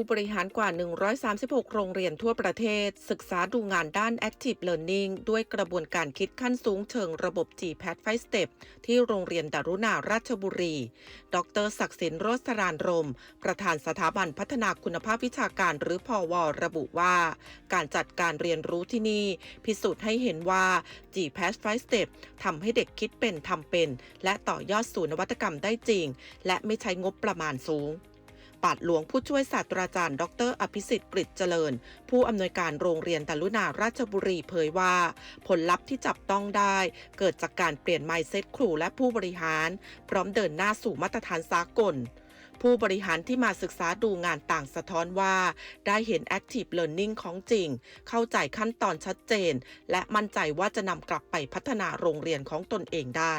ผู้บริหารกว่า 136 โรงเรียนทั่วประเทศ ศึกษาดูงานด้าน Active Learning ด้วยกระบวนการคิดขั้นสูงเชิงระบบ GPAT 5 Step ที่โรงเรียนดารุณาราชบุรี ดรศักดิ์สินโรสรานรม ประธานสถาบันพัฒนาคุณภาพวิชาการหรือพอวระบุว่า การจัดการเรียนรู้ที่นี่ พิสูจน์ให้เห็นว่า GPAT 5 Step ทำให้เด็กคิดเป็นทำเป็น และต่อยอดสู่นวัตกรรมได้จริง และไม่ใช้งบประมาณสูง ปาดหลวงผู้ช่วยศาสตราจารย์ ดร อภิสิทธิ์กฤษเจริญ ผู้อำนวยการโรงเรียนตาลุนาราชบุรีเผยว่า ผลลัพธ์ที่จับต้องได้ เกิดจากการเปลี่ยนไมเซ็ตครูและผู้บริหาร พร้อมเดินหน้าสู่มาตรฐานสากลผู้บริหารที่มาศึกษาดูงานต่างสะท้อนว่า ได้เห็น Active Learning ของจริง เข้าใจขั้นตอนชัดเจน และมั่นใจว่าจะนำกลับไปพัฒนาโรงเรียนของตนเองได้